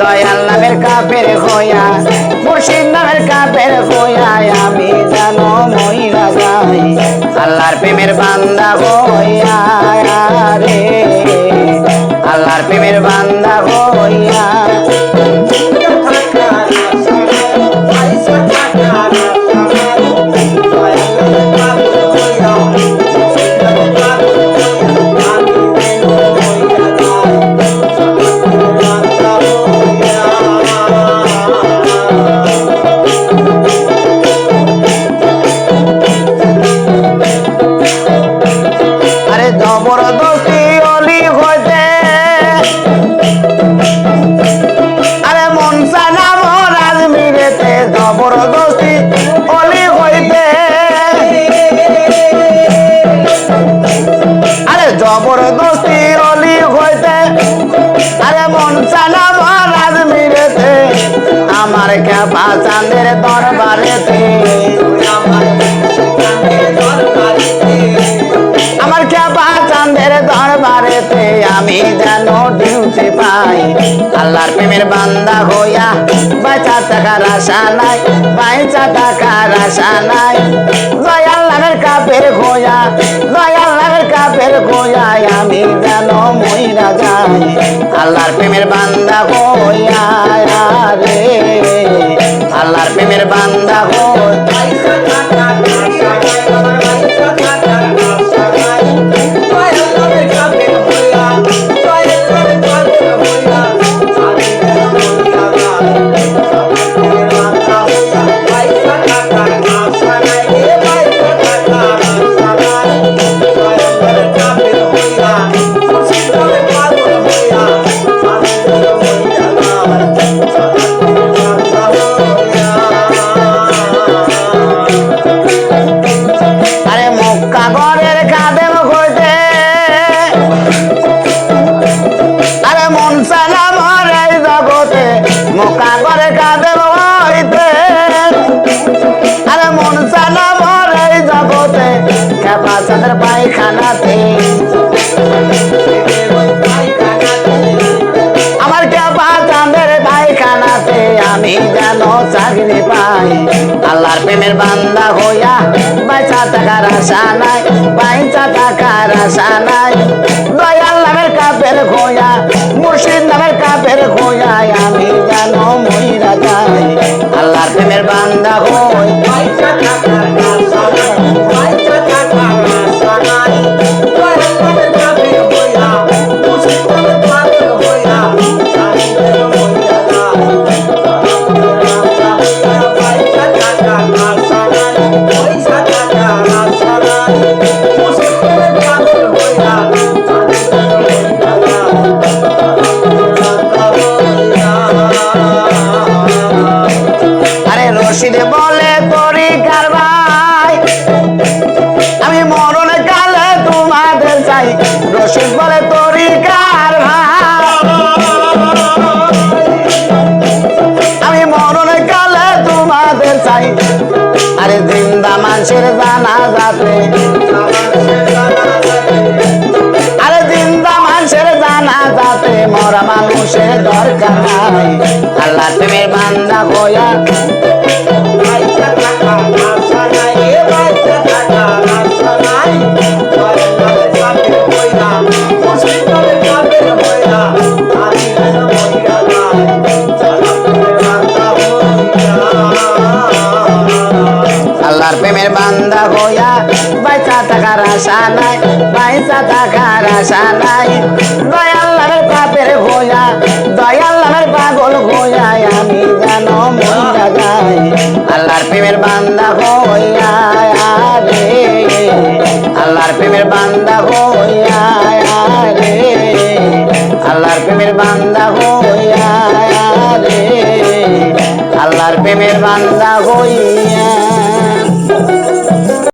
দয়াল নামের কাপের নামের কাপের আমি আল্লাহর প্রেমের বান্দা হইয়া রে। আল্লাহর প্রেমের বান্দা হইয়া মিরেতে জবরদস্তি অলি হইতে। আরে জবরদস্তি অলি হইতে। আরে মন সানা মহারাজ মিরেতে আমার কে চাঁদের দরবারেতে। আল্লাহর প্রেমের বান্দা হইয়া বাইচা থাকার আশা নাই বাইচা থাকার আশা নাই। দয়াল লাগের কাপের খোয়া দয়াল লাগের কাপের হইয়া আমি যেন মহিলা যাই। আল্লাহর প্রেমের বান্দা হইয়া পাই আল্লাহর প্রেমের বান্দা হইয়া বাইচা থাকার আশা নাই, বাইচা থাকার আশা নাই। দয়াল নামের কাপের খোয়া মানুষের জানা যাতে আরে জিন্দা মানুষের জানা যাতে মরা মানুষের দরকার নাই। আল্লাহ তুমি বান্দা হইয়া আশা নাই বাইচা থাকার আশা নাই দয়াল নামের পাপের হইয়া দয়াল নামের পাগল হইয়া আমি যেন মহিলা যাই আল্লাহর প্রেমের বান্দা হইয়া রে আল্লাহর প্রেমের বান্দা হইয়া রে আল্লাহর প্রেমের বান্দা হইয়া রে আল্লাহর প্রেমের বান্দা হইয়া